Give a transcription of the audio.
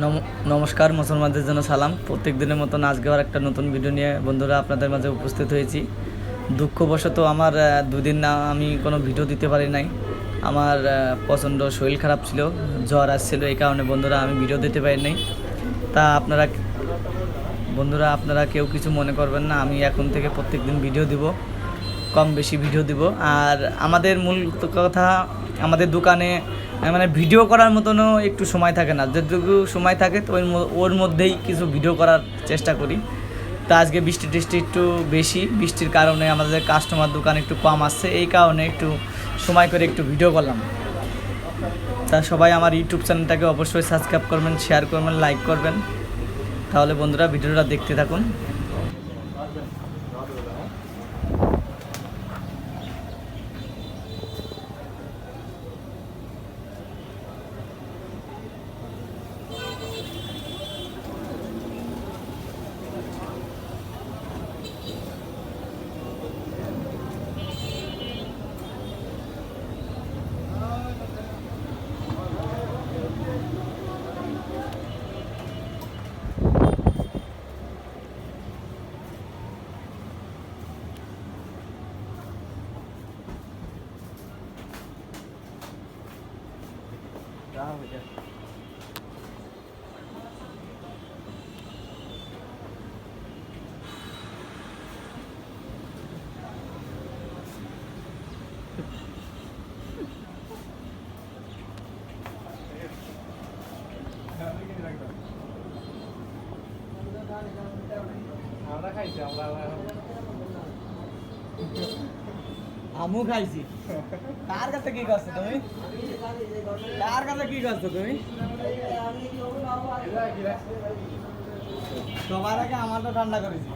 নম- নমস্কার মুসলমানদের জন্য সালাম। প্রত্যেক দিনের মতন আবার একটা নতুন ভিডিও নিয়ে বন্ধুরা আপনাদের মাঝে উপস্থিত হয়েছি। দুঃখবশত আমার দুদিন না আমি কোনো ভিডিও দিতে পারি নাই। আমার প্রচণ্ড শরীর খারাপ ছিল, জ্বর আসছিল, এই কারণে বন্ধুরা আমি ভিডিও দিতে পারি নাই। তা আপনারা, বন্ধুরা আপনারা কেউ কিছু মনে করবেন না, আমি এখন থেকে প্রত্যেক দিন ভিডিও দিব, কম বেশি ভিডিও দিব। আর আমাদের মূল কথা, আমাদের দোকানে মানে ভিডিও করার মতনও একটু সময় থাকে না। যেটুকু সময় থাকে, তো ওর মধ্যেই কিছু ভিডিও করার চেষ্টা করি। তা আজকে বৃষ্টি টিষ্টি একটু বেশি। বৃষ্টির কারণে আমাদের কাস্টমার দোকান একটু কম আসছে। এই কারণে একটু সময় করে একটু ভিডিও করলাম। তা সবাই আমার ইউটিউব চ্যানেলটাকে অবশ্যই সাবস্ক্রাইব করবেন শেয়ার করবেন লাইক করবেন। তাহলে বন্ধুরা ভিডিওটা দেখতে থাকুন। আমরা খাইছি আমরা আমু খাইছি। কার কাছে কি করছ তুমি? কার কাছে কি করছ তুমি? সবার আগে আমারটা ঠান্ডা করেছি।